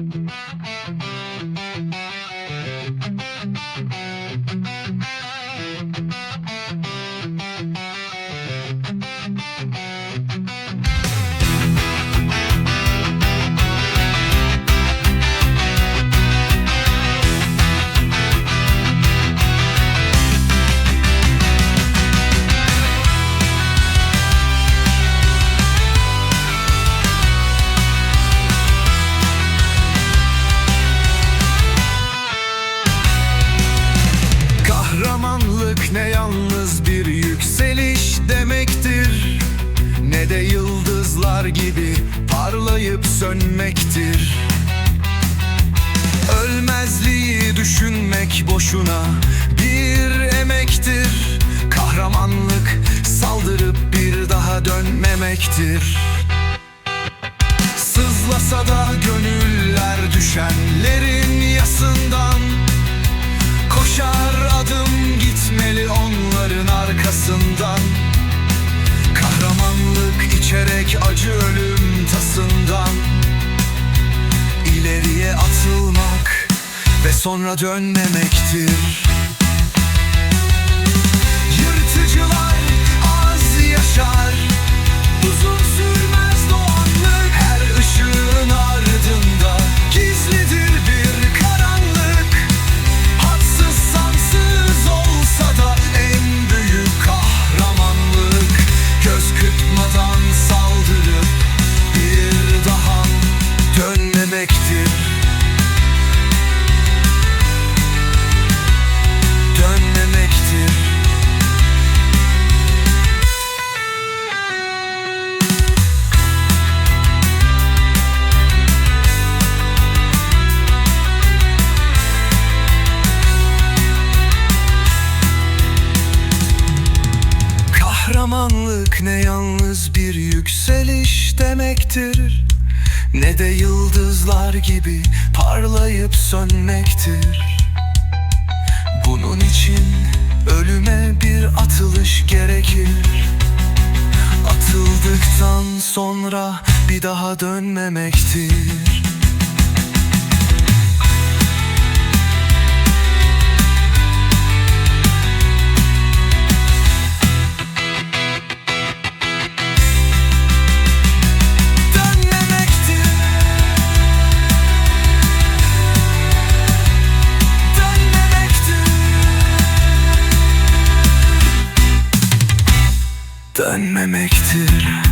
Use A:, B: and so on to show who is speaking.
A: Kahramanlık de yıldızlar gibi parlayıp sönmektir. Ölmezliği düşünmek boşuna bir emektir. Kahramanlık saldırıp bir daha dönmemektir. Sızlasa da gönüller düşenlerin yasından sonra dönmemektir Yırtıcılar Kahramanlık ne yalnız bir yükseliş demektir. Ne de yıldızlar gibi parlayıp sönmektir. Bunun için ölüme bir atılış gerekir. Atıldıktan sonra bir daha dönmemektir Dönmemektir.